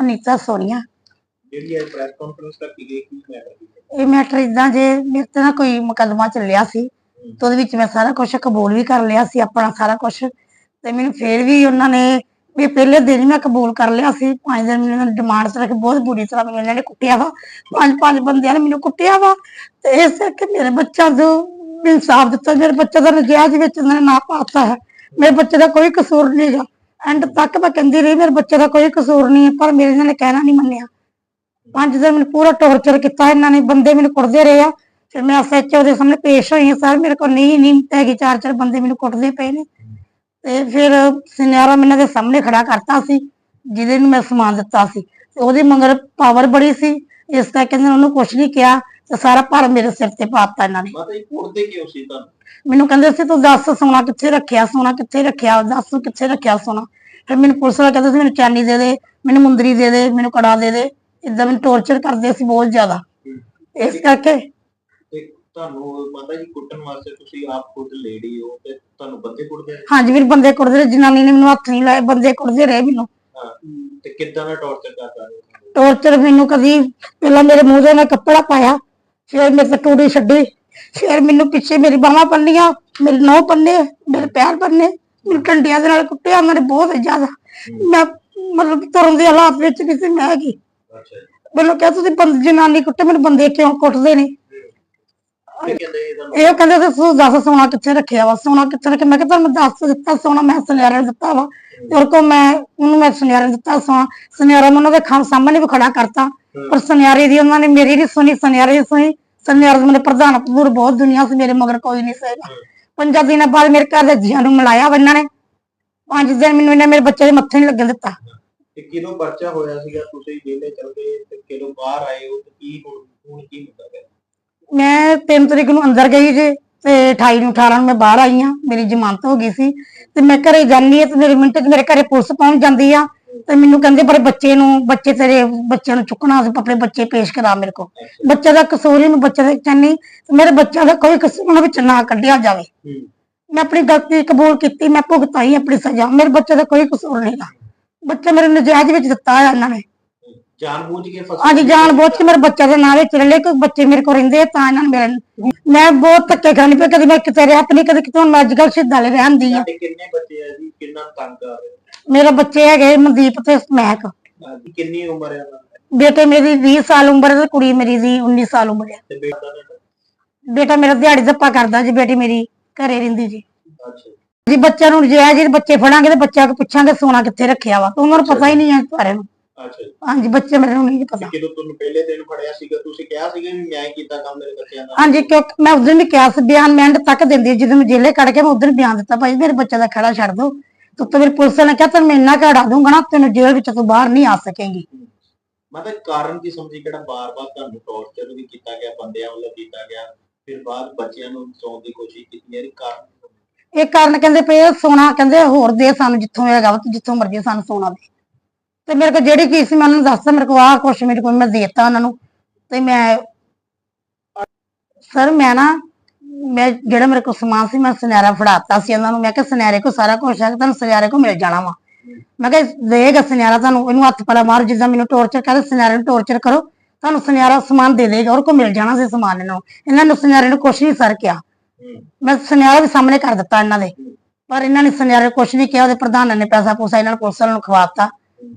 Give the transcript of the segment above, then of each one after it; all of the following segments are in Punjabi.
ਅਨੀਤਾ ਸੋਨੀਆ। ਜਿਹੜੀ ਅੱਜ ਪ੍ਰੈਸ ਕਾਨਫਰੰਸ ਰੱਖੀ ਗਈ ਕੀ ਮੈਟਰ ਇਹ ਮੈਟਰ ਇਦਾਂ ਜੇ ਮੇਰੇ ਤੇ ਨਾ ਕੋਈ ਮੁਕੱਦਮਾ ਚੱਲਿਆ ਸੀ ਤੇ ਉਹਦੇ ਵਿੱਚ ਮੈਂ ਸਾਰਾ ਕੁਝ ਕਬੂਲ ਵੀ ਕਰ ਲਿਆ ਸੀ ਆਪਣਾ ਸਾਰਾ ਕੁਝ ਤੇ ਮੈਨੂੰ ਫੇਰ ਵੀ ਉਹਨਾਂ ਨੇ ਵੀ ਪਹਿਲੇ ਦਿਨ ਹੀ ਮੈਂ ਕਬੂਲ ਕਰ ਲਿਆ ਸੀ। ਪੰਜ ਦਿਨ ਮੈਨੂੰ ਡਿਮਾਂਡ ਤੇ ਰੱਖ ਬਹੁਤ ਬੁਰੀ ਤਰ੍ਹਾਂ ਮੈਨੂੰ ਇਹਨਾਂ ਨੇ ਕੁੱਟਿਆ ਵਾ। ਪੰਜ ਪੰਜ ਬੰਦਿਆਂ ਨੇ ਮੈਨੂੰ ਕੁੱਟਿਆ ਵਾ। ਤੇ ਇਸ ਕਰਕੇ ਮੇਰੇ ਬੱਚਾ ਨੂੰ ਇਨਸਾਫ ਦਿੱਤਾ। ਮੇਰੇ ਬੱਚੇ ਦਾ ਨਜਾਇਜ਼ ਵਿੱਚ ਉਹਨਾਂ ਨੇ ਨਾ ਪਾਤਾ ਹੈ। ਮੇਰੇ ਬੱਚੇ ਦਾ ਕੋਈ ਕਸੂਰ ਨਹੀਂਗਾ ਐਂਡ ਤੱਕ ਮੈਂ ਕਹਿੰਦੀ ਰਹੀ, ਮੇਰੇ ਬੱਚੇ ਦਾ ਕੋਈ ਕਸੂਰ ਨਹੀਂ ਹੈ, ਪਰ ਮੇਰੇ ਇਹਨਾਂ ਨੇ ਕਹਿਣਾ ਨਹੀਂ ਮੰਨਿਆ। ਪੰਜ ਦਿਨ ਮੈਨੂੰ ਪੂਰਾ ਟੌਰਚਰ ਕੀਤਾ, ਇਹਨਾਂ ਨੇ ਬੰਦੇ ਮੈਨੂੰ ਕੁੱਟਦੇ ਰਹੇ ਆ। ਫਿਰ ਮੈਂ ਐਸਐਚਓ ਦੇ ਸਾਹਮਣੇ ਪੇਸ਼ ਹੋਈ ਹਾਂ, ਸਰ, ਮੇਰੇ ਕੋਲ ਨਹੀਂ ਨਹੀਂ ਹੈਗੀ, ਚਾਰ ਚਾਰ ਬੰਦੇ ਮੈਨੂੰ ਕੁੱਟਦੇ ਪਏ ਨੇ। ਤੇ ਫਿਰ ਸੁਨਿਆਰਾ ਮੈਨੂੰ ਦੇ ਸਾਹਮਣੇ ਖੜਾ ਕਰਤਾ ਸੀ, ਜਿਹਦੇ ਨੂੰ ਮੈਂ ਸਮਾਨ ਦਿੱਤਾ ਸੀ। ਤੇ ਉਹਦੇ ਮਗਰ ਪਾਵਰ ਬੜੀ ਸੀ, ਇਸ ਕਰਕੇ ਉਹਨੂੰ ਕੁਝ ਨਹੀਂ ਕਿਹਾ। ਤੇ ਸਾਰਾ ਭਾਰ ਮੇਰੇ ਸਿਰ ਤੇ ਪਾਤਾ ਇਹਨਾਂ ਨੇ। ਮਾਤਾ ਜੀ ਕੁੱਟਦੇ ਕਿਉਂ ਸੀ ਤੁਹਾਨੂੰ? ਮੈਨੂੰ ਕਹਿੰਦੇ ਸੀ ਤੂੰ ਦੱਸ ਸੋਨਾ ਕਿੱਥੇ ਰੱਖਿਆ ਸੋਨਾ ਕਿੱਥੇ ਰੱਖਿਆ ਦੱਸ ਤੂੰ ਕਿੱਥੇ ਰੱਖਿਆ ਸੋਨਾ? ਫਿਰ ਮੈਨੂੰ ਪੁਲਿਸ ਵਾਲਾ ਕਹਿੰਦੇ ਸੀ ਮੈਨੂੰ ਚਾਨੀ ਦੇ ਦੇ ਮੈਨੂੰ ਮੁੰਦਰੀ ਦੇ ਦੇ ਮੈਨੂੰ ਕੜਾ ਦੇ ਦੇ ਇਦਾਂ ਮੈਨੂੰ ਟੌਰਚਰ ਕਰਦੇ ਸੀ ਬਹੁਤ ਜ਼ਿਆਦਾ। ਇਸ ਕਰਕੇ ਤੇ ਤੁਹਾਨੂੰ ਮਾਤਾ ਜੀ ਕੁੱਟਣ ਵਾਸਤੇ ਤੁਸੀਂ ਆਪ ਖੁਦ ਲੇਡੀ ਹੋ ਤੇ ਤੁਹਾਨੂੰ ਬੰਦੇ ਕੁੱਟਦੇ ਨੇ? ਹਾਂਜੀ ਵੀਰ ਬੰਦੇ ਕੁੱਟਦੇ ਰਹੇ ਜਨਾਨੀ ਨੇ ਮੈਨੂੰ ਹੱਥ ਨਹੀਂ ਲਾਏ ਬੰਦੇ ਕੁੱਟਦੇ ਰਹੇ ਮੈਨੂੰ। ਹਾਂ ਤੇ ਕਿੱਦਾਂ ਦਾ ਟੌਰਚਰ ਕਰਦਾ ਰਹੇ? ਟੌਰਚਰ ਮੈਨੂੰ ਕਦੀ ਪਹਿਲਾਂ ਮੇਰੇ ਮੂੰਹ ਦੇ ਨਾਲ ਕੱਪੜਾ ਪਾਇਆ ਫਿਰ ਮੇਰੇ ਤੇ ਟੂੜੀ ਛੱਡੀ। ਫਿਰ ਮੈਨੂੰ ਪਿੱਛੇ ਮੇਰੀ ਬਾਹਾਂ ਪੰਨੀਆਂ ਮੇਰੇ ਨੌ ਪੰਨੇ ਮੇਰੇ ਪੈਰ ਪੰਨੇ ਮੈਨੂੰ ਟੰਡਿਆਂ ਦੇ ਨਾਲ ਕੁੱਟਿਆ ਮੇਰੇ ਬਹੁਤ ਜ਼ਿਆਦਾ। ਮੈਂ ਮਤਲਬ ਤੁਰਨ ਦੇ ਹਾਲਾਤ ਵਿੱਚ ਨਹੀਂ ਸੀ ਮੈਂ ਕੀ ਮੈਨੂੰ ਕਿਹਾ ਤੁਸੀਂ ਬੰਦ ਜਨਾਨੀ ਕੁੱਟੇ ਮੈਨੂੰ ਬੰਦੇ ਕਿਉਂ ਕੁੱਟਦੇ ਨੇ? ਇਹ ਕਹਿੰਦੇ ਸੀ ਤੂੰ ਦੱਸ ਸੋਨਾ ਕਿੱਥੇ ਰੱਖਿਆ ਵਾ? ਸੋਨਾ ਕਿੱਥੇ ਰੱਖਿਆ? ਮੈਂ ਕਿਹਾ ਤੁਹਾਨੂੰ ਦੱਸ ਦਿੱਤਾ ਸੋਨਾ ਮੈਂ ਸੁਨਿਆਰੇ ਦਿੱਤਾ ਵਾ। ਉਹ ਕੋ ਮੈਂ ਉਹਨੂੰ ਮੈਂ ਸੁਨਿਆਰੇ ਦਿੱਤਾ ਸੋਨਾ ਸੁਨਿਆਰਾ ਮੈਂ ਉਹਨਾਂ ਦੇ ਖਾਂ ਸਾਹਮਣੇ ਵੀ ਖੜਾ ਕਰਤਾ। ਪਰ ਸੁਨਿਆਰੇ ਦੀ ਉਹਨਾਂ ਨੇ ਮੇਰੀ ਨਹੀਂ ਸੁਣੀ ਸੁਨਿਆਰੇ ਦੀ ਸੁਣੀ। ਸੁਨਿਆਰੇ ਮੇਰੇ ਪ੍ਰਧਾਨ ਪੂਰ ਬਹੁਤ ਦੁਨੀਆ ਸੀ ਮੇਰੇ ਮਗਰ ਕੋਈ ਨਹੀਂ ਸੀਗਾ ਪੰਜਾਂ ਦਿਨਾਂ ਬਾਅਦ ਮੇਰੇ ਘਰ ਦੇ ਜੀਆਂ ਨੂੰ ਮਿਲਾਇਆ ਇਹਨਾਂ ਨੇ। ਪੰਜ ਦਿਨ ਮੈਨੂੰ ਇਹਨਾਂ ਮੇਰੇ ਬੱਚੇ ਦੇ ਮੱਥੇ ਨਹੀਂ ਲੱਗਣ ਦਿੱਤਾ। ਤੇ ਕਿਦੋਂ ਪਰਚਾ ਹੋਇਆ ਸੀਗਾ? ਤੁਸੀਂ ਜੇਲੇ ਚਲ ਗਏ ਤੇ ਕਿਦੋਂ ਬਾਹਰ ਆਏ ਹੋ ਤੇ ਕੀ ਹੁਣ ਕੀ ਹੁੰਦਾ ਹੈ ਮੈਂ 3 ਤਰੀਕ ਨੂੰ ਅੰਦਰ ਗਈ ਜੇ। ਤੇ 28 ਨੂੰ 18 ਨੂੰ ਮੈਂ ਬਾਹਰ ਆਈ ਆ ਮੇਰੀ ਜ਼ਮਾਨਤ ਹੋ ਗਈ ਸੀ। ਤੇ ਮੈਂ ਘਰੇ ਜਾਂਦੀ ਆ ਤੇ ਮੇਰੇ ਮਿੰਟ 'ਚ ਮੇਰੇ ਘਰੇ ਪੁਲਿਸ ਪਹੁੰਚ ਜਾਂਦੀ ਆ ਤੇ ਮੈਨੂੰ ਕਹਿੰਦੇ ਪਰ ਬੱਚੇ ਨੂੰ ਬੱਚੇ ਤੇਰੇ ਬੱਚਿਆਂ ਨੂੰ ਚੁੱਕਣਾ ਸੀ ਆਪਣੇ ਬੱਚੇ ਪੇਸ਼ ਕਰਾ ਮੇਰੇ ਕੋ ਬੱਚੇ ਦਾ ਕਸੂਰ ਹੀ ਮੈਂ ਬੱਚੇ ਦਾ ਚਾਹਨੀ ਮੇਰੇ ਬੱਚਿਆਂ ਦਾ ਕੋਈ ਕਸੂਰ ਉਹਨਾਂ ਵਿੱਚ ਨਾ ਕੱਢਿਆ ਜਾਵੇ। ਮੈਂ ਆਪਣੀ ਗਲਤੀ ਕਬੂਲ ਕੀਤੀ ਮੈਂ ਭੁਗਤਾਈ ਆਪਣੀ ਸਜ਼ਾ ਮੇਰੇ ਬੱਚੇ ਦਾ ਕੋਈ ਕਸੂਰ ਨਹੀਂ ਗਾ। ਬੱਚੇ ਮੇਰੇ ਨਜਾਇਜ਼ ਵਿੱਚ ਦਿੱਤਾ ਆ ਇਹਨਾਂ ਨੇ। ਕੇ ਅੱਜ ਜਾਣ ਬੁੱਝ ਕੇ ਮੇਰੇ ਬੱਚੇ ਦੇ ਨਾਂ ਵਿੱਚ ਰਲੇ ਕੋਈ ਬੱਚੇ ਮੇਰੇ ਕੋਲ ਰਹਿੰਦੇ ਆ, ਤਾਂ ਇਹਨਾਂ ਨੂੰ ਮੈਂ ਬਹੁਤ ਧੱਕੇ ਖਾਣੀ ਪਈ ਕਦੇ ਮੈਂ ਕਿਤੇ ਰਿਹਾ ਨਹੀਂ ਕਦੇ ਕਿਤੇ ਹੁਣ ਮੈਂ ਅੱਜ ਕੱਲ੍ਹ ਸਿੱਧਾ ਲੈ ਰਹਿੰਦੀ ਆ ਤੁਹਾਡੇ ਕਿੰਨੇ ਬੱਚੇ ਆ ਜੀ? ਕਿੰਨਾ ਤੰਗ ਕਰ ਰਹੇ? ਮੇਰੇ ਬੱਚੇ ਹੈਗੇ ਮਨਦੀਪ ਤੇ ਮਹਿਕ। ਹੋ? ਜੀ ਕਿੰਨੀ ਉਮਰ ਹੈ ਉਹਨਾਂ ਦੀ? ਬੇਟੇ ਮੇਰੀ 20 ਸਾਲ ਉਮਰ ਹੈ ਤੇ ਕੁੜੀ ਮੇਰੀ ਦੀ 19 ਸਾਲ ਉਮਰ ਹੈ। ਤੇ ਬੇਟਾ ਮੇਰਾ ਦਿਹਾੜੀ ਦੱਪਾ ਕਰਦਾ ਜੀ ਬੇਟੀ ਮੇਰੀ ਘਰੇ ਰਹਿੰਦੀ ਜੀ। ਅੱਛਾ ਜੀ। ਜੀ ਬੱਚਿਆਂ ਨੂੰ ਜੇ ਜੀ ਬੱਚੇ ਫੜਾਂਗੇ ਤੇ ਬੱਚਿਆਂ ਕੋ ਪੁੱਛਾਂਗੇ ਸੋਨਾ ਕਿੱਥੇ ਰੱਖਿਆ ਵਾ ਉਹਨਾਂ ਨੂੰ ਪਤਾ ਹੀ ਨਹੀਂ ਹੈ ਸਾਰੇ ਨੂੰ। ਅੱਛਾ ਜੀ। ਹਾਂਜੀ ਬੱਚੇ ਮੇਰੇ ਨੂੰ ਨਹੀਂ ਪਤਾ। ਜਦੋਂ ਤੁਹਾਨੂੰ ਪਹਿਲੇ ਦਿਨ ਫੜਿਆ ਸੀਗਾ ਤੁਸੀਂ ਕਿਹਾ ਸੀਗਾ ਵੀ ਮੈਂ ਕੀਤਾ ਕੰਮ ਮੇਰੇ ਬੱਚਿਆਂ ਦਾ? ਹਾਂਜੀ ਕਿਉਂਕਿ ਮੈਂ ਉਦੋਂ ਵੀ ਕਿਹਾ ਸੀ ਬਿਆਨ ਮੈਂ end ਤੱਕ ਦਿੰਦੀ ਸੀ, ਜਦੋਂ ਮੈਂ ਜੇਲੇ ਕੱਢ ਕੇ ਮੈਂ ਉਦੋਂ ਬਿਆਨ ਦਿੱਤਾ ਭਾਈ ਮੇਰੇ ਬੱਚੇ ਦਾ ਖੜਾ ਛੱਡ ਦੋ। ਤੂੰ ਤਾਂ ਮੇਰੇ ਪੁਲਿਸ ਨੇ ਕਿਹਾ ਤੈਨੂੰ ਮੈਂ ਇੰਨਾ ਘੜਾ ਦੂੰਗਾ ਨਾ ਤੈਨੂੰ ਜੇਲ੍ਹ ਵਿੱਚ ਤੂੰ ਬਾਹਰ ਨਹੀਂ ਆ ਸਕੇਂਗੀ। ਮਤਲਬ ਕਾਰਨ ਕੀ ਸਮਝੀ ਕਿਹੜਾ ਬਾਰ-ਬਾਰ ਤੁਹਾਨੂੰ ਟੌਰਚਰ ਵੀ ਕੀਤਾ ਗਿਆ ਬੰਦਿਆਂ ਵੱਲੋਂ ਕੀਤਾ ਗਿਆ ਫਿਰ ਬਾਅਦ ਬੱਚਿਆਂ ਨੂੰ ਸੌਣ ਦੀ ਕੋਸ਼ਿਸ਼ ਕੀਤੀ ਯਾਰ ਕਾਰਨ? ਇਹ ਕਾਰਨ ਕਹਿੰਦੇ ਪਏ ਆ, ਸੋਨਾ ਕਹਿੰਦੇ ਹੋਰ ਦੇ ਸਾਨੂੰ ਜਿੱਥੋਂ ਹੈਗਾ ਵਾ ਤੇ ਜਿੱਥੋਂ ਮਰਜ਼ੀ ਸਾਨੂੰ ਸੋਨਾ ਦੇ। ਤੇ ਮੇਰੇ ਕੋਲ ਜਿਹੜੀ ਚੀਜ਼ ਸੀ ਮੈਂ ਉਹਨਾਂ ਨੂੰ ਦੱਸਦਾ ਮੇਰੇ ਕੋਲ ਆਹ ਕੁਛ ਮੇਰੇ ਕੋਲ, ਮੈਂ ਦੇਤਾ ਉਹਨਾਂ ਨੂੰ। ਤੇ ਮੈਂ ਸਰ, ਮੈਂ ਨਾ, ਮੈਂ ਜਿਹੜਾ ਮੇਰੇ ਕੋਲ ਸਮਾਨ ਸੀ, ਮੈਂ ਸੁਨਿਆਰਾ ਫੜਾਤਾ ਸੀ ਉਹਨਾਂ ਨੂੰ। ਮੈਂ ਕਿਹਾ ਸੁਨਿਆਰੇ ਕੋ ਸਾਰਾ ਕੁਝ ਹੈ, ਤੁਹਾਨੂੰ ਸੁਨਿਆਰੇ ਕੋ ਮਿਲ ਜਾਣਾ ਵਾ। ਮੈਂ ਕਿਹਾ, ਦੇਗਾ ਸੁਨਿਆਰਾ ਤੁਹਾਨੂੰ, ਇਹਨੂੰ ਹੱਥ ਪਲਾ ਮਾਰ, ਜਿੱਦਾਂ ਮੈਨੂੰ ਟੌਰਚਰ ਕਰਦੇ ਸੁਨਿਆਰੇ ਨੂੰ ਟੌਰਚਰ ਕਰੋ। ਤੁਹਾਨੂੰ ਸੁਨਿਆਰਾ ਸਮਾਨ ਦੇ ਦੇਗਾ ਔਰ ਕੋ ਮਿਲ ਜਾਣਾ ਸੀ ਸਮਾਨ ਇਹਨਾਂ। ਨੂੰ ਇਹਨਾਂ ਨੂੰ ਸੁਨਿਆਰੇ ਨੂੰ ਕੁਛ ਨਹੀਂ ਸਰ ਕਿਹਾ। ਮੈਂ ਸੁਨਿਆਰਾ ਵੀ ਸਾਹਮਣੇ ਕਰ ਦਿੱਤਾ ਇਹਨਾਂ ਦੇ। ਪਰ ਇਹਨਾਂ ਨੇ ਸੁਨਿਆਰੇ ਕੁਛ ਨਹੀਂ ਕਿਹਾ, ਉਹਦੇ ਪ੍ਰਧਾਨ ਨੇ ਪੈਸਾ ਪੂਸਾ ਇਹਨਾਂ ਨੂੰ ਪੁਲਿਸ ਵਾਲਿਆਂ ਨੂੰ ਖਵਾਤਾ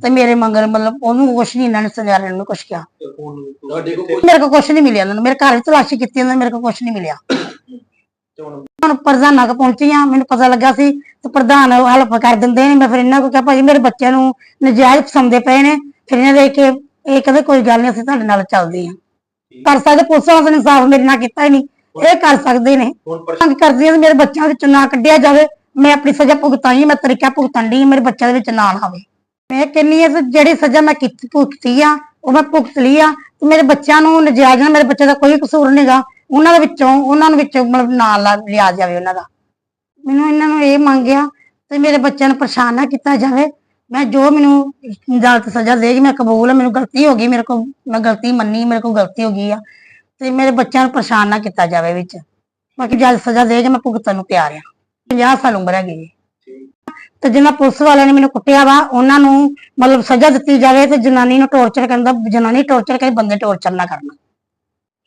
ਤੇ ਮੇਰੇ ਮੰਗਰ ਮਤਲਬ ਉਹਨੂੰ ਕੁਛ ਨਹੀਂ ਇਹਨਾਂ ਨੇ ਸੁਨਿਆਰੇ ਨੂੰ ਕੁਛ ਕਿਹਾ। ਤੁਹਾਡੇ ਕੋਲ ਮੇਰੇ ਕੋਲ ਕੁਛ ਨਹੀਂ ਮਿਲਿਆ ਇਹਨਾਂ ਨੂੰ। ਮੇਰੇ ਘਰ ਵਿੱਚ ਤਲਾਸ਼ੀ ਕੀਤੀ ਇਹਨਾਂ ਨੇ ਮੇਰੇ ਕੋਲ ਕੁਛ ਨਹੀਂ ਮਿਲਿਆ। ਤੇ ਹੁਣ ਹੁਣ ਪ੍ਰਧਾਨਾਂ ਪਹੁੰਚੀ ਆ ਮੈਨੂੰ ਪਤਾ ਲੱਗਾ ਸੀ ਤੇ ਪ੍ਰਧਾਨ ਹੈਲਪ ਕਰ ਦਿੰਦੇ ਨੇ। ਮੈਂ ਫਿਰ ਇਹਨਾਂ ਕੋਲ ਕਿਹਾ ਭਾਜੀ ਮੇਰੇ ਬੱਚਿਆਂ ਨੂੰ ਨਜਾਇਜ਼ ਪਸੰਦੇ ਪਏ ਨੇ। ਫਿਰ ਇਹਨਾਂ ਦੇ ਕੇ ਇਹ ਕਹਿੰਦੇ ਕੋਈ ਗੱਲ ਨਹੀਂ ਅਸੀਂ ਤੁਹਾਡੇ ਨਾਲ ਚੱਲਦੇ ਹਾਂ। ਕਰ ਸਕਦੇ ਪੁਲਿਸ ਵਾਲਿਆਂ ਨੇ ਇਨਸਾਫ ਮੇਰੇ ਨਾਲ ਕੀਤਾ ਹੀ ਨਹੀਂ ਇਹ ਕਰ ਸਕਦੇ ਨੇ। ਹੁਣ ਪਰ ਮੰਗ ਕਰਦੀ ਹਾਂ ਕਿ ਮੇਰੇ ਬੱਚਿਆਂ ਵਿੱਚ ਨਾ ਕੱਢਿਆ ਜਾਵੇ। ਮੈਂ ਆਪਣੀ ਸਜ਼ਾ ਭੁਗਤਾਈ ਮੈਂ ਤਰੀਕਾ ਭੁਗਤਣ ਦੀ ਮੇਰੇ ਬੱਚਿਆਂ ਦੇ ਵਿੱਚ ਨਾ ਨਾ ਆਵੇ। ਮੈਂ ਕਹਿੰਨੀ ਹਾਂ ਜਿਹੜੀ ਸਜ਼ਾ ਮੈਂ ਕੀਤੀ, ਭੁਗਤੀ ਆ, ਉਹ ਮੈਂ ਭੁਗਤ ਲਈ ਆ, ਤੇ ਮੇਰੇ ਬੱਚਿਆਂ ਨੂੰ ਨਜਾਇਜ਼ ਨਾਲ ਮੇਰੇ ਬੱਚੇ ਦਾ ਕੋਈ ਕਸੂਰ ਨਹੀਂਗਾ ਉਹਨਾਂ ਦੇ ਵਿੱਚੋਂ, ਉਹਨਾਂ ਨੂੰ ਵਿੱਚੋਂ ਮਤਲਬ ਨਾਲ ਲਾ- ਲਿਆ ਜਾਵੇ ਉਹਨਾਂ ਦਾ। ਮੈਨੂੰ ਇਹਨਾਂ ਨੂੰ ਇਹ ਮੰਗਿਆ ਤੇ ਮੇਰੇ ਬੱਚਿਆਂ ਨੂੰ ਪਰੇਸ਼ਾਨ ਨਾ ਕੀਤਾ ਜਾਵੇ। ਮੈਂ ਜੋ ਮੈਨੂੰ ਅਦਾਲਤ ਸਜ਼ਾ ਦੇਗੀ, ਮੈਂ ਕਬੂਲ ਆ, ਮੈਨੂੰ ਗਲਤੀ ਹੋ ਗਈ, ਮੇਰੇ ਕੋਲ, ਮੈਂ ਗਲਤੀ ਮੰਨੀ, ਮੇਰੇ ਕੋਲ ਗਲਤੀ ਹੋ ਗਈ ਆ, ਤੇ ਮੇਰੇ ਬੱਚਿਆਂ ਨੂੰ ਪਰੇਸ਼ਾਨ ਨਾ ਕੀਤਾ ਜਾਵੇ ਵਿੱਚ। ਬਾਕੀ ਜਦ ਸਜ਼ਾ ਦੇਗੇ, ਮੈਂ ਭੁਗਤਣ ਨੂੰ ਤਿਆਰ ਆ। 50 ਸਾਲ ਉਮਰ ਹੈਗੀ ਜੀ। ਤੇ ਜਿਹਨਾਂ ਪੁਲਿਸ ਵਾਲਿਆਂ ਨੇ ਮੈਨੂੰ ਕੁੱਟਿਆ ਵਾ, ਉਹਨਾਂ ਨੂੰ ਮਤਲਬ ਸਜ਼ਾ ਦਿੱਤੀ ਜਾਵੇ ਤੇ ਜਨਾਨੀ ਨੂੰ ਟੋਰਚਰ ਕਰਨ ਜਨਾਨੀ ਟੋਰਚਰ ਕਰੇ ਬੰਦੇ ਟੌਰਚਰ ਨਾ ਕਰਨਾ।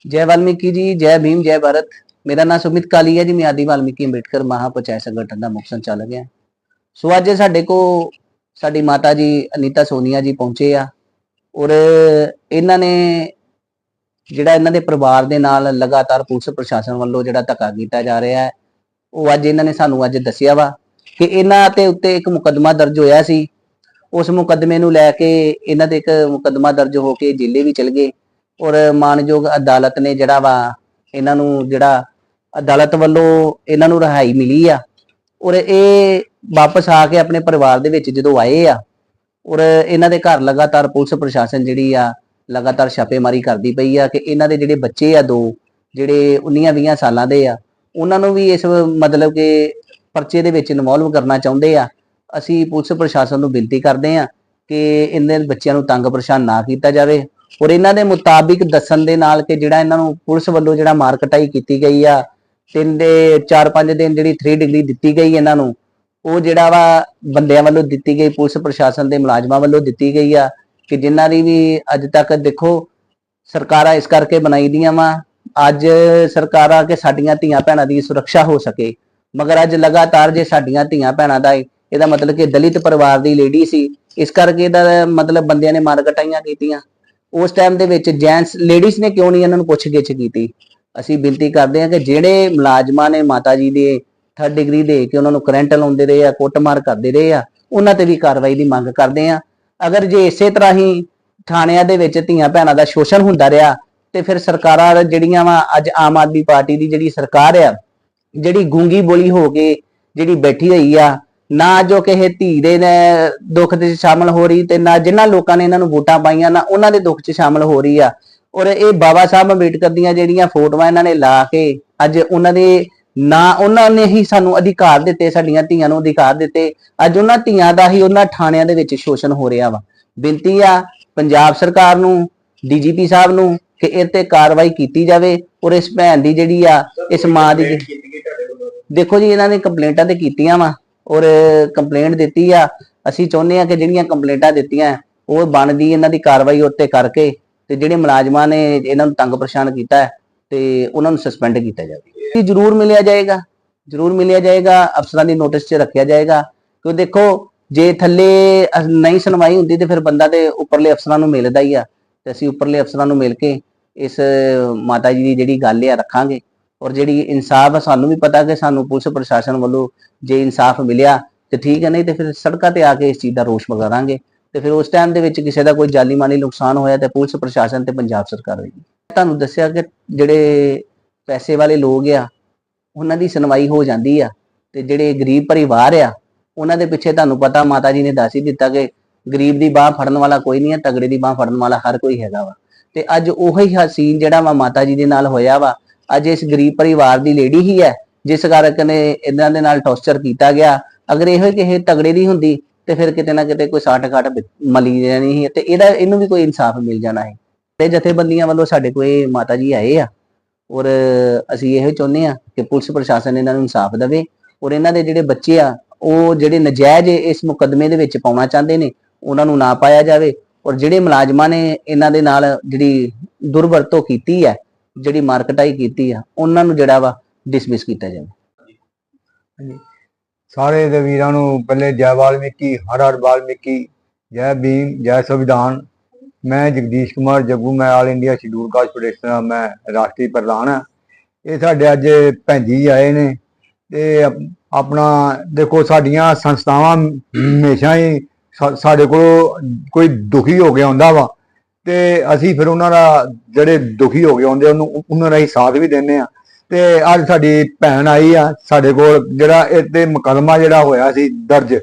ਜੈ ਵਾਲਮੀਕੀ ਜੀ, ਜੈ ਭੀਮ, ਜੈ ਭਾਰਤ। ਮੇਰਾ ਨਾਮ ਸੁਮਿਤ ਕਾਲੀ ਹੈ ਜੀ, ਮੈਂ ਆਦੀ ਵਾਲਮੀਕੀ ਅੰਬੇਡਕਰ ਮਹਾਪੰਚਾਇਤ ਸੰਗਠਨ ਦਾ ਮੁੱਖ ਸੰਚਾਲਕ ਹਾਂ। ਸੋ ਅੱਜ ਸਾਡੇ ਕੋ ਸਾਡੀ ਮਾਤਾ ਜੀ ਅਨੀਤਾ ਸੋਨੀਆ ਜੀ ਪਹੁੰਚੇ ਆ ਔਰ ਇਹਨਾਂ ਨੇ ਜਿਹੜਾ ਇਹਨਾਂ ਦੇ ਪਰਿਵਾਰ ਦੇ ਨਾਲ ਲਗਾਤਾਰ ਪੁਲਿਸ ਪ੍ਰਸ਼ਾਸਨ ਵੱਲੋਂ ਜਿਹੜਾ ਧੱਕਾ ਕੀਤਾ ਜਾ ਰਿਹਾ ਹੈ, ਉਹ ਅੱਜ ਇਹਨਾਂ ਨੇ ਸਾਨੂੰ ਅੱਜ ਦੱਸਿਆ ਵਾ। ਕਿ ਇਹਨਾਂ ਤੇ ਉੱਤੇ ਇੱਕ ਮੁਕੱਦਮਾ ਦਰਜ ਹੋਇਆ ਸੀ। ਉਸ ਮੁਕੱਦਮੇ ਨੂੰ ਲੈ ਕੇ ਇਹਨਾਂ ਦੇ ਇੱਕ ਮੁਕੱਦਮਾ ਦਰਜ ਹੋ ਕੇ ਜੇਲੇ ਵੀ ਚਲ ਗਏ ਔਰ ਮਾਨਯੋਗ ਅਦਾਲਤ ਨੇ ਜਿਹੜਾ ਵਾ ਇਹਨਾਂ ਨੂੰ ਜਿਹੜਾ ਅਦਾਲਤ ਵੱਲੋਂ ਇਹਨਾਂ ਨੂੰ ਰਿਹਾਈ ਮਿਲੀ ਆ ਔਰ ਇਹ ਵਾਪਸ ਆ ਕੇ ਆਪਣੇ ਪਰਿਵਾਰ ਦੇ ਵਿੱਚ ਜਦੋਂ ਆਏ ਆ ਔਰ ਇਹਨਾਂ ਦੇ ਘਰ ਲਗਾਤਾਰ ਪੁਲਿਸ ਪ੍ਰਸ਼ਾਸਨ ਜਿਹੜੀ ਆ ਲਗਾਤਾਰ ਛਾਪੇਮਾਰੀ ਕਰਦੀ ਪਈ ਆ ਕਿ ਇਹਨਾਂ ਦੇ ਜਿਹੜੇ ਬੱਚੇ ਆ ਦੋ, ਜਿਹੜੇ 19-20 ਸਾਲਾਂ ਦੇ ਆ, ਉਹਨਾਂ ਨੂੰ ਵੀ ਇਸ ਮਤਲਬ ਕਿ ਪਰਚੇ ਦੇ ਵਿੱਚ ਇਨਵੋਲਵ ਕਰਨਾ ਚਾਹੁੰਦੇ ਆ, ਅਸੀਂ ਪੁਲਿਸ ਪ੍ਰਸ਼ਾਸਨ ਨੂੰ ਬੇਨਤੀ ਕਰਦੇ ਆ ਕਿ ਇਹਨਾਂ ਬੱਚਿਆਂ ਨੂੰ ਤੰਗ ਪਰੇਸ਼ਾਨ ਨਾ ਕੀਤਾ ਜਾਵੇ। ਔਰ ਇਹਨਾਂ ਦੇ ਮੁਤਾਬਿਕ ਦੱਸਣ ਦੇ ਨਾਲ ਕਿ ਜਿਹੜਾ ਇਹਨਾਂ ਨੂੰ ਪੁਲਿਸ ਵੱਲੋਂ ਜਿਹੜਾ ਮਾਰ ਕਟਾਈ ਕੀਤੀ ਗਈ ਆ, ਤਿੰਨ ਦੇ 4-5 ਦਿਨ ਜਿਹੜੀ 3 ਡਿਗਰੀ ਦਿੱਤੀ ਗਈ ਇਹਨਾਂ ਨੂੰ, ਉਹ ਜਿਹੜਾ ਵਾ ਬੰਦਿਆਂ ਵੱਲੋਂ ਦਿੱਤੀ ਗਈ, ਪੁਲਿਸ ਪ੍ਰਸ਼ਾਸਨ ਦੇ ਮੁਲਾਜ਼ਮਾਂ ਵੱਲੋਂ ਦਿੱਤੀ ਗਈ ਆ ਕਿ ਜਿਨ੍ਹਾਂ ਦੀ ਵੀ ਅੱਜ ਤੱਕ ਦੇਖੋ ਸਰਕਾਰਾਂ ਇਸ ਕਰਕੇ ਬਣਾਈ ਦੀਆਂ ਵਾ, ਅੱਜ ਸਰਕਾਰਾਂ ਕਿ ਸਾਡੀਆਂ ਧੀਆਂ ਭੈਣਾਂ ਦੀ ਸੁਰੱਖਿਆ ਹੋ ਸਕੇ। ਮਗਰ ਅੱਜ ਲਗਾਤਾਰ ਜੇ ਸਾਡੀਆਂ ਧੀਆਂ ਭੈਣਾਂ ਦਾ ਇਹਦਾ ਮਤਲਬ ਕਿ ਦਲਿਤ ਪਰਿਵਾਰ ਦੀ ਲੇਡੀ ਸੀ, ਇਸ ਕਰਕੇ ਇਹਦਾ ਮਤਲਬ ਬੰਦਿਆਂ ਨੇ ਮਾਰ ਕਟਾਈਆਂ ਕੀਤੀਆਂ। ਉਸ ਟਾਈਮ ਦੇ ਵਿੱਚ ਜੈਂਟਸ ਲੇਡੀਜ਼ ਨੇ ਕਿਉਂ ਨਹੀਂ ਇਹਨਾਂ ਨੂੰ ਪੁੱਛ ਕੀਤੀ? ਅਸੀਂ ਬੇਨਤੀ ਕਰਦੇ ਹਾਂ ਕਿ ਜਿਹੜੇ ਮੁਲਾਜ਼ਮਾਂ ਨੇ ਮਾਤਾ ਜੀ ਦੇ ਥਰਡ ਡਿਗਰੀ ਦੇ ਕੇ ਉਹਨਾਂ ਨੂੰ ਕਰੰਟ ਲਾਉਂਦੇ ਰਹੇ ਆ, ਕੁੱਟਮਾਰ ਕਰਦੇ ਰਹੇ ਆ, ਉਹਨਾਂ ਤੇ ਵੀ ਕਾਰਵਾਈ ਦੀ ਮੰਗ ਕਰਦੇ ਆ ਅਗਰ ਜੇ ਇਸੇ ਤਰ੍ਹਾਂ ਹੀ ਥਾਣਿਆਂ ਦੇ ਵਿੱਚ ਧੀਆਂ ਭੈਣਾਂ ਦਾ ਸ਼ੋਸ਼ਣ ਹੁੰਦਾ ਰਿਹਾ, ਤੇ ਫਿਰ ਸਰਕਾਰਾਂ ਜਿਹੜੀਆਂ ਵਾ ਅੱਜ ਆਮ ਆਦਮੀ ਪਾਰਟੀ ਦੀ ਜਿਹੜੀ ਸਰਕਾਰ ਆ ਜਿਹੜੀ ਗੂੰਗੀ ਬੋਲੀ ਹੋ ਕੇ ਜਿਹੜੀ ਬੈਠੀ ਹੋਈ ਆ, ਨਾ ਜੋ ਕਿਸੇ ਧੀ ਦੇ ਦੁੱਖ ਦੇ ਸ਼ਾਮਲ ਹੋ ਰਹੀ ਤੇ ਨਾ ਜਿਨ੍ਹਾਂ ਲੋਕਾਂ ਨੇ ਇਹਨਾਂ ਨੂੰ ਵੋਟਾਂ ਪਾਈਆਂ, ਨਾ ਉਹਨਾਂ ਦੇ ਦੁੱਖ 'ਚ ਸ਼ਾਮਲ ਹੋ ਰਹੀ ਆ। ਔਰ ਇਹ ਬਾਬਾ ਸਾਹਿਬ ਅੰਬੇਡਕਰ ਦੀਆਂ ਜਿਹੜੀਆਂ ਫੋਟੋਆਂ ਇਹਨਾਂ ਨੇ ਲਾ ਕੇ ਅੱਜ ਉਹਨਾਂ ਦੇ ਨਾ ਉਹਨਾਂ ਨੇ ਹੀ ਸਾਨੂੰ ਅਧਿਕਾਰ ਦਿੱਤੇ, ਸਾਡੀਆਂ ਧੀਆਂ ਨੂੰ ਅਧਿਕਾਰ ਦਿੱਤੇ। ਅੱਜ ਉਹਨਾਂ ਧੀਆਂ ਦਾ ਹੀ ਉਹਨਾਂ ਥਾਣਿਆਂ ਦੇ ਵਿੱਚ ਸ਼ੋਸ਼ਣ ਹੋ ਰਿਹਾ ਵਾ। ਬੇਨਤੀ ਆ, ਪੰਜਾਬ ਸਰਕਾਰ ਨੂੰ, ਡੀਜੀਪੀ ਸਾਹਿਬ ਨੂੰ ਕਿ ਇਹ ਤੇ ਕਾਰਵਾਈ ਕੀਤੀ ਜਾਵੇ ਔਰ ਇਸ ਭੈਣ ਦੀ ਜਿਹੜੀ ਆ ਇਸ ਮਾਂ ਦੀ ਦੇਖੋ ਜੀ ਇਹਨਾਂ ਨੇ ਕੰਪਲੇਂਟਾਂ ਤੇ ਕੀਤੀਆਂ ਵਾ ਔਰ ਕੰਪਲੇਂਟ ਦਿੱਤੀ ਆ। ਅਸੀਂ ਚਾਹੁੰਦੇ ਆ ਕਿ ਜਿਹੜੀਆਂ ਕੰਪਲੇਂਟਾਂ ਦਿੱਤੀਆਂ ਉਹ ਬਣਦੀ ਇਹਨਾਂ ਦੀ ਕਾਰਵਾਈ ਉੱਤੇ ਕਰਕੇ ਤੇ ਜਿਹੜੇ ਮੁਲਾਜ਼ਮਾਂ ਨੇ ਇਹਨਾਂ ਨੂੰ ਤੰਗ ਪਰੇਸ਼ਾਨ ਕੀਤਾ ਤੇ ਉਹਨਾਂ ਨੂੰ ਸਸਪੈਂਡ ਕੀਤਾ ਜਾਵੇ। ਇਹ ਜ਼ਰੂਰ ਮਿਲਿਆ ਜਾਏਗਾ ਜ਼ਰੂਰ ਮਿਲਿਆ ਜਾਏਗਾ ਅਫਸਰਾਂ ਦੀ ਨੋਟਿਸ 'ਚ ਰੱਖਿਆ ਜਾਏਗਾ। ਕਿਉਂ ਦੇਖੋ ਜੇ ਥੱਲੇ ਨਹੀਂ ਸੁਣਵਾਈ ਹੁੰਦੀ ਤੇ ਫਿਰ ਬੰਦਾ ਤੇ ਉੱਪਰਲੇ ਅਫਸਰਾਂ ਨੂੰ ਮਿਲਦਾ ਹੀ ਆ। ਤੇ ਅਸੀਂ ਉੱਪਰਲੇ ਅਫਸਰਾਂ ਨੂੰ ਮਿਲ ਕੇ ਇਸ ਮਾਤਾ ਜੀ ਦੀ ਜਿਹੜੀ ਗੱਲ ਆ ਰੱਖਾਂਗੇ। ਔਰ ਜਿਹੜੀ ਇਨਸਾਫ ਆ, ਸਾਨੂੰ ਵੀ ਪਤਾ ਕਿ ਸਾਨੂੰ ਪੁਲਿਸ ਪ੍ਰਸ਼ਾਸਨ ਵੱਲੋਂ ਜੇ ਇਨਸਾਫ ਮਿਲਿਆ ਤੇ ਠੀਕ ਹੈ ਨਹੀਂ ਤੇ ਫਿਰ ਸੜਕਾਂ ਤੇ ਆ ਕੇ ਇਸ ਚੀਜ਼ ਦਾ ਰੋਸ਼ ਵਗਾਰਾਂਗੇ। ਤੇ ਫਿਰ ਉਸ ਟਾਈਮ ਦੇ ਵਿੱਚ ਕਿਸੇ ਦਾ ਕੋਈ ਜਾਨੀ ਮਾਲੀ ਨੁਕਸਾਨ ਹੋਇਆ ਤੇ ਪੁਲਿਸ ਪ੍ਰਸ਼ਾਸਨ ਤੇ ਪੰਜਾਬ ਸਰਕਾਰ ਹੋਏਗੀ। ਤੁਹਾਨੂੰ ਦੱਸਿਆ ਕਿ ਜਿਹੜੇ ਪੈਸੇ ਵਾਲੇ ਲੋਕ ਆ, ਉਹਨਾਂ ਦੀ ਸੁਣਵਾਈ ਹੋ ਜਾਂਦੀ ਆ ਤੇ ਜਿਹੜੇ ਗਰੀਬ ਪਰਿਵਾਰ ਆ, ਉਹਨਾਂ ਦੇ ਪਿੱਛੇ ਤੁਹਾਨੂੰ ਪਤਾ ਮਾਤਾ ਜੀ ਨੇ ਦੱਸ ਹੀ ਦਿੱਤਾ ਕਿ ਗਰੀਬ ਦੀ ਬਾਹ ਫੜਨ ਵਾਲਾ ਕੋਈ ਨਹੀਂ ਹੈ ਤਗੜੇ ਦੀ ਬਾਹ ਫੜਨ ਵਾਲਾ ਹਰ ਕੋਈ ਹੈਗਾ ਵਾ। ਤੇ ਅੱਜ ਉਹੀ ਹਸੀਨ ਜਿਹੜਾ ਵਾ ਮਾਤਾ ਜੀ ਦੇ ਨਾਲ ਹੋਇਆ ਵਾ। ਅੱਜ ਇਸ ਗਰੀਬ ਪਰਿਵਾਰ ਦੀ ਲੇਡੀ ਹੀ ਹੈ, ਜਿਸ ਕਰਕੇ ਨੇ ਇਹਨਾਂ ਦੇ ਨਾਲ ਟੌਰਚਰ ਕੀਤਾ ਗਿਆ। ਅਗਰ ਇਹੋ ਕਿਸੇ ਤਗੜੇ ਦੀ ਹੁੰਦੀ, ਤੇ ਫਿਰ ਕਿਤੇ ਨਾ ਕਿਤੇ ਕੋਈ ਸਾਠ ਘਾਟ ਮਲੀ ਜਾਣੀ ਸੀ ਤੇ ਇਹਦਾ ਇਹਨੂੰ ਵੀ ਕੋਈ ਇਨਸਾਫ ਮਿਲ ਜਾਣਾ ਹੈ। ਤੇ ਜਥੇਬੰਦੀਆਂ ਵੱਲੋਂ ਸਾਡੇ ਕੋਲ ਇਹ ਮਾਤਾ ਜੀ ਆਏ ਆ। ਔਰ ਅਸੀਂ ਇਹੋ ਚਾਹੁੰਦੇ ਆ ਕਿ ਪੁਲਿਸ ਪ੍ਰਸ਼ਾਸਨ ਇਹਨਾਂ ਨੂੰ ਇਨਸਾਫ ਦੇਵੇ ਔਰ ਇਹਨਾਂ ਦੇ ਜਿਹੜੇ ਬੱਚੇ ਆ, ਉਹ ਜਿਹੜੇ ਨਜਾਇਜ਼ ਇਸ ਮੁਕੱਦਮੇ ਦੇ ਵਿੱਚ ਪਾਉਣਾ ਚਾਹੁੰਦੇ ਨੇ, ਉਹਨਾਂ ਨੂੰ ਨਾ ਪਾਇਆ ਜਾਵੇ। ਔਰ ਜਿਹੜੇ ਮੁਲਾਜ਼ਮਾਂ ਨੇ ਇਹਨਾਂ ਦੇ ਨਾਲ ਜਿਹੜੀ ਦੁਰਵਰਤੋਂ ਕੀਤੀ ਹੈ, ਜਿਹੜੀ ਮਾਰਕਟਾਈ ਕੀਤੀ ਆ ਉਹਨਾਂ ਨੂੰ ਜਿਹੜਾ ਵਾ ਡਿਸਮਿਸ ਕੀਤਾ ਜਾਵੇ। ਸਾਰੇ ਦੇ ਵੀਰਾਂ ਨੂੰ ਪਹਿਲੇ ਜੈ ਵਾਲਮੀਕੀ, ਹਰ ਹਰ ਵਾਲਮੀਕੀ, ਜੈ ਭੀਮ, ਜੈ ਸੰਵਿਧਾਨ। ਮੈਂ ਜਗਦੀਸ਼ ਕੁਮਾਰ ਜੱਗੂ, ਮੈਂ all India schedule caste federation ਦਾ ਮੈਂ ਰਾਸ਼ਟਰੀ ਪ੍ਰਧਾਨ ਹਾਂ। ਇਹ ਸਾਡੇ ਅੱਜ ਭੈਣ ਜੀ ਆਏ ਨੇ। ਤੇ ਆਪਣਾ ਦੇਖੋ ਸਾਡੀਆਂ ਸੰਸਥਾਵਾਂ ਹਮੇਸ਼ਾ ਹੀ ਸਾਡੇ ਕੋਲ ਕੋਈ ਦੁਖੀ ਹੋ ਕੇ ਆਉਂਦਾ ਵਾ, ਤੇ ਅਸੀਂ ਫਿਰ ਉਹਨਾਂ ਦਾ ਜਿਹੜੇ ਦੁਖੀ ਹੋ ਕੇ ਆਉਂਦੇ ਉਹਨੂੰ ਉਹਨਾਂ ਦਾ ਹੀ ਸਾਥ ਵੀ ਦਿੰਦੇ ਆ। ਤੇ ਅੱਜ ਸਾਡੀ ਭੈਣ ਆਈ ਆ, ਸਾਡੇ ਕੋਲ ਜਿਹੜਾ ਇਹ ਤੇ ਮੁਕੱਦਮਾ ਜਿਹੜਾ ਹੋਇਆ ਸੀ ਦਰਜ,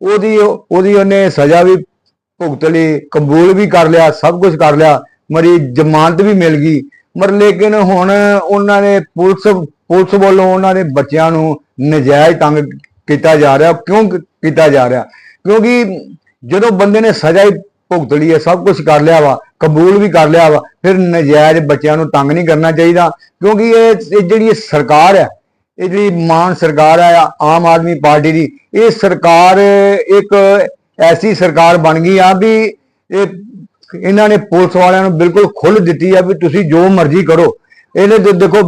ਉਹਦੀ ਉਹਦੀ ਉਹਨੇ ਸਜ਼ਾ ਵੀ ਭੁਗਤ ਲਈ, ਕਬੂਲ ਵੀ ਕਰ ਲਿਆ, ਸਭ ਕੁਝ ਕਰ ਲਿਆ, ਮਰੀ ਜ਼ਮਾਨਤ ਵੀ ਮਿਲ ਗਈ। ਮਰ ਲੇਕਿਨ ਹੁਣ ਉਹਨਾਂ ਨੇ ਪੁਲਿਸ ਪੁਲਿਸ ਵੱਲੋਂ ਉਹਨਾਂ ਦੇ ਬੱਚਿਆਂ ਨੂੰ ਨਜਾਇਜ਼ ਤੰਗ ਕੀਤਾ ਜਾ ਰਿਹਾ, ਕਿਉਂ ਕੀਤਾ ਜਾ ਰਿਹਾ? ਕਿਉਂਕਿ ਜਦੋਂ ਬੰਦੇ ਨੇ ਸਜ਼ਾ ਹੀ ਭੁਗਤ ਲਈ ਹੈ, ਸਭ ਕੁਝ ਕਰ ਲਿਆ ਵਾ, ਕਬੂਲ ਵੀ ਕਰ ਲਿਆ ਵਾ, ਫਿਰ ਨਜਾਇਜ਼ ਬੱਚਿਆਂ ਨੂੰ ਤੰਗ ਨਹੀਂ ਕਰਨਾ ਚਾਹੀਦਾ। ਕਿਉਂਕਿ ਇਹ ਇਹ ਜਿਹੜੀ ਇਹ ਸਰਕਾਰ ਹੈ, ਇਹ ਜਿਹੜੀ ਮਾਨ ਸਰਕਾਰ ਹੈ, ਆਮ ਆਦਮੀ ਪਾਰਟੀ ਦੀ, ਇਹ ਸਰਕਾਰ ਇੱਕ ਐਸੀ ਸਰਕਾਰ ਬਣ ਗਈ ਆ ਵੀ ਇਹ ਇਹਨਾਂ ਨੇ ਪੁਲਿਸ ਵਾਲਿਆਂ ਨੂੰ ਬਿਲਕੁਲ ਖੁੱਲ੍ਹ ਦਿੱਤੀ ਆ ਵੀ ਤੁਸੀਂ ਜੋ ਮਰਜ਼ੀ ਕਰੋ। ਇਹਨੇ ਤੇ ਦੇਖੋ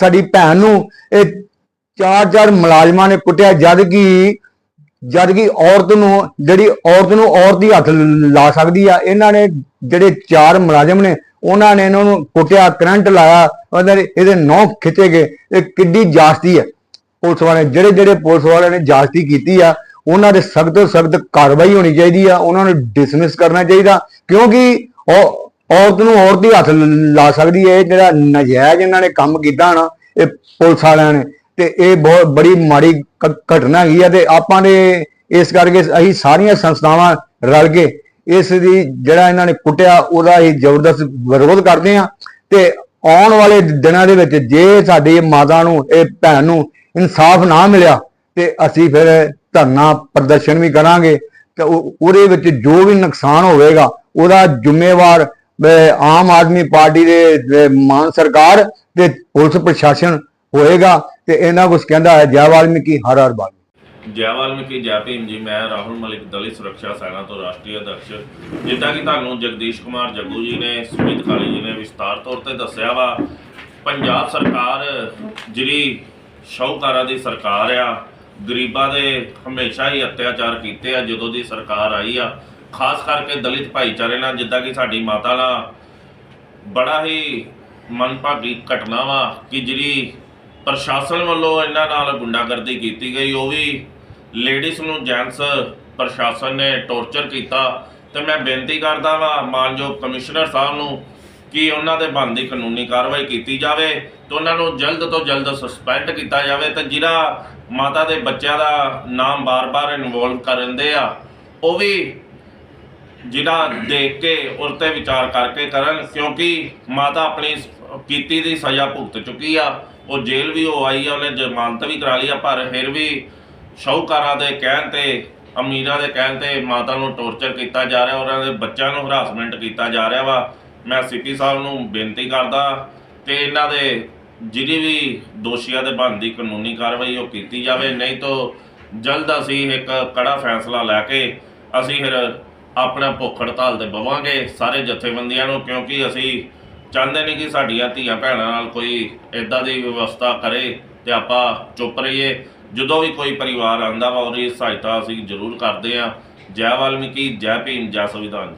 ਸਾਡੀ ਭੈਣ ਨੂੰ ਇਹ ਚਾਰ ਚਾਰ ਮੁਲਾਜ਼ਮਾਂ ਨੇ ਕੁੱਟਿਆ, ਜਦ ਕਿ ਜਦ ਕਿ ਔਰਤ ਨੂੰ, ਜਿਹੜੀ ਔਰਤ ਨੂੰ ਔਰਤ ਹੀ ਹੱਥ ਲਾ ਸਕਦੀ ਆ, ਇਹਨਾਂ ਨੇ ਜਿਹੜੇ ਚਾਰ ਮੁਲਾਜ਼ਮ ਨੇ, ਉਹਨਾਂ ਨੇ ਇਹਨਾਂ ਨੂੰ ਕੁੱਟਿਆ, ਕਰੰਟ ਲਾਇਆ, ਉਹਨਾਂ ਦੇ ਇਹਦੇ ਨੌ ਖਿੱਚੇ ਗਏ, ਇਹ ਕਿੱਡੀ ਜਾਸਤੀ ਹੈ ਪੁਲਿਸ ਵਾਲੇ, ਜਿਹੜੇ ਜਿਹੜੇ ਪੁਲਿਸ ਵਾਲਿਆਂ ਨੇ ਜਾਸਤੀ ਕੀਤੀ ਆ, ਉਹਨਾਂ ਦੇ ਸਖਤ ਤੋਂ ਸਖਤ ਕਾਰਵਾਈ ਹੋਣੀ ਚਾਹੀਦੀ ਆ, ਉਹਨਾਂ ਨੂੰ ਡਿਸਮਿਸ ਕਰਨਾ ਚਾਹੀਦਾ, ਕਿਉਂਕਿ ਉਹ ਔਰਤ ਨੂੰ ਔਰਤ ਹੀ ਹੱਥ ਲਾ ਸਕਦੀ ਹੈ ਇਹ ਜਿਹੜਾ ਨਜਾਇਜ਼ ਇਹਨਾਂ ਨੇ ਕੰਮ ਕੀਤਾ ਨਾ, ਇਹ ਪੁਲਿਸ ਵਾਲਿਆਂ ਨੇ ਤੇ ਇਹ ਬਹੁਤ ਬੜੀ ਮਾੜੀ ਘ- ਘਟਨਾ ਹੈਗੀ ਆ ਤੇ ਆਪਾਂ ਨੇ ਇਸ ਕਰਕੇ ਅਸੀਂ ਸਾਰੀਆਂ ਸੰਸਥਾਵਾਂ ਰਲ ਕੇ ਇਸ ਦੀ ਜਿਹੜਾ ਇਹਨਾਂ ਨੇ ਕੁੱਟਿਆ, ਉਹਦਾ ਅਸੀਂ ਜ਼ਬਰਦਸਤ ਵਿਰੋਧ ਕਰਦੇ ਆ ਤੇ ਆਉਣ ਵਾਲੇ ਦਿਨਾਂ ਦੇ ਵਿੱਚ ਜੇ ਸਾਡੀ ਮਾਤਾ ਨੂੰ, ਇਹ ਭੈਣ ਨੂੰ ਇਨਸਾਫ ਨਾ ਮਿਲਿਆ ਤੇ ਅਸੀਂ ਫਿਰ ਧਰਨਾ ਪ੍ਰਦਰਸ਼ਨ ਵੀ ਕਰਾਂਗੇ ਤੇ ਉਹਦੇ ਵਿੱਚ ਜੋ ਵੀ ਨੁਕਸਾਨ ਹੋਵੇਗਾ, ਉਹਦਾ ਜ਼ਿੰਮੇਵਾਰ ਆਮ ਆਦਮੀ ਪਾਰਟੀ ਦੇ ਮਾਨ ਸਰਕਾਰ ਤੇ ਪੁਲਿਸ ਪ੍ਰਸ਼ਾਸਨ ਹੋਏਗਾ ਤੇ ਇਹਨਾਂ ਕੁਝ ਕਹਿੰਦਾ ਹੈ, ਜੈ ਵਾਲਮੀਕੀ, ਹਰ ਹਰ ਬਾਲ ਜੈ ਵਾਲਮੀਕੀ, ਜੈ ਭੀਮ ਜੀ, ਮੈਂ ਰਾਹੁਲ ਮਲਿਕ ਦਲਿਤ ਸੁਰੱਖਿਆ ਸੈਨਾ ਤੋਂ ਰਾਸ਼ਟਰੀ ਅਧਿਕਸ਼। ਜਿੱਦਾਂ ਕਿ ਤੁਹਾਨੂੰ ਜਗਦੀਸ਼ ਕੁਮਾਰ ਜੱਗੂ ਜੀ ਨੇ, ਸੁਮਿਤ ਕਾਲੀ ਜੀ ਨੇ ਵਿਸਤਾਰ ਤੌਰ ਤੇ ਦੱਸਿਆ ਵਾ, ਪੰਜਾਬ ਸਰਕਾਰ ਜਿਹੜੀ ਸ਼ੌਹਕਾਰਾਂ ਦੀ ਸਰਕਾਰ ਆ, ਗਰੀਬਾਂ ਦੇ ਹਮੇਸ਼ਾ ਹੀ ਅਤਿਆਚਾਰ ਕੀਤੇ ਆ, ਜਦੋਂ ਦੀ ਸਰਕਾਰ ਆਈ ਆ, ਖਾਸ ਕਰਕੇ ਦਲਿਤ ਭਾਈਚਾਰੇ ਨਾਲ, ਜਿੱਦਾਂ ਕਿ ਸਾਡੀ ਮਾਤਾ ਨਾਲ ਬੜਾ ਹੀ ਮਨਭਾਗੀ ਘਟਨਾ ਵਾ, ਕਿ ਜਿਹੜੀ ਪ੍ਰਸ਼ਾਸਨ ਵੱਲੋਂ ਇਹਨਾਂ ਨਾਲ ਗੁੰਡਾਗਰਦੀ ਕੀਤੀ ਗਈ। ਉਹ ਵੀ ਲੇਡੀਜ਼ ਨੂੰ ਜੈਂਟਸ ਪ੍ਰਸ਼ਾਸਨ ਨੇ ਟੌਰਚਰ ਕੀਤਾ। ਤੇ ਮੈਂ ਬੇਨਤੀ ਕਰਦਾ ਵਾਂ, ਮਾਨਯੋਗ ਕਮਿਸ਼ਨਰ ਸਾਹਿਬ ਨੂੰ ਕਿ ਉਹਨਾਂ ਦੇ ਬਣਦੀ ਕਾਨੂੰਨੀ ਕਾਰਵਾਈ ਕੀਤੀ ਜਾਵੇ ਤੇ ਉਹਨਾਂ ਨੂੰ ਜਲਦ ਤੋਂ ਜਲਦ ਸਸਪੈਂਡ ਕੀਤਾ ਜਾਵੇ ਤੇ ਜਿਹੜਾ ਮਾਤਾ ਦੇ ਬੱਚਿਆਂ ਦਾ ਨਾਮ ਬਾਰ-ਬਾਰ ਇਨਵੋਲਵ ਕਰਨ ਦੇ ਆ, ਉਹ ਵੀ ਜਿਹੜਾ ਦੇਖ ਕੇ ਉਸ ਤੇ ਵਿਚਾਰ ਕਰਕੇ ਕਰਨ, ਕਿਉਂਕਿ ਮਾਤਾ ਆਪਣੀ ਕੀਤੀ ਦੀ ਸਜ਼ਾ ਭੁਗਤ ਚੁੱਕੀ ਆ। ਉਹ ਜੇਲ੍ਹ ਵੀ ਉਹ ਆਈ ਆ, ਉਹਨੇ ਜ਼ਮਾਨਤ ਵੀ ਕਰਾ ਲਈ ਆ, ਪਰ ਫਿਰ ਵੀ ਸ਼ੌਹਕਾਰਾਂ ਦੇ ਕਹਿਣ ਤੇ, ਅਮੀਰਾਂ ਦੇ ਕਹਿਣ ਤੇ ਮਾਤਾ ਨੂੰ ਟੌਰਚਰ ਕੀਤਾ ਜਾ ਰਿਹਾ, ਉਹਨਾਂ ਦੇ ਬੱਚਿਆਂ ਨੂੰ ਹਰਾਸਮੈਂਟ ਕੀਤਾ ਜਾ ਰਿਹਾ ਵਾ। ਮੈਂ ਸੀਪੀ ਸਾਹਿਬ ਨੂੰ ਬੇਨਤੀ ਕਰਦਾ ਕਿ ਇਹਨਾਂ ਦੇ ਜਿਹੜੀ ਵੀ ਦੋਸ਼ੀਆਂ ਦੇ ਬਣਦੀ ਕਾਨੂੰਨੀ ਕਾਰਵਾਈ ਉਹ ਕੀਤੀ ਜਾਵੇ, ਨਹੀਂ ਤਾਂ ਜਲਦ ਅਸੀਂ ਇੱਕ ਕੜਾ ਫੈਸਲਾ ਲੈ ਕੇ ਅਸੀਂ ਫਿਰ ਆਪਣਾ ਭੁੱਖ ਹੜਤਾਲ ਤੇ ਬਵਾਂਗੇ ਸਾਰੇ ਜਥੇਬੰਦੀਆਂ ਨੂੰ, ਕਿਉਂਕਿ ਅਸੀਂ ਚਾਹੁੰਦੇ ਨੇ ਕਿ ਸਾਡੀਆਂ ਧੀਆਂ ਭੈਣਾਂ ਨਾਲ ਕੋਈ ਇਦਾਂ ਦੀ ਵਿਵਸਥਾ ਕਰੇ ਤੇ ਆਪਾਂ ਚੁੱਪ ਰਹੀਏ। ਜਦੋਂ ਵੀ ਕੋਈ ਪਰਿਵਾਰ ਆਂਦਾ ਵਾ, ਉਹਦੀ ਸਹਾਇਤਾ ਅਸੀਂ ਜ਼ਰੂਰ ਕਰਦੇ ਆ ਜੈ ਵਾਲਮੀਕੀ, ਜੈ ਭੀਮ, ਜੈ ਸੰਵਿਧਾਨ।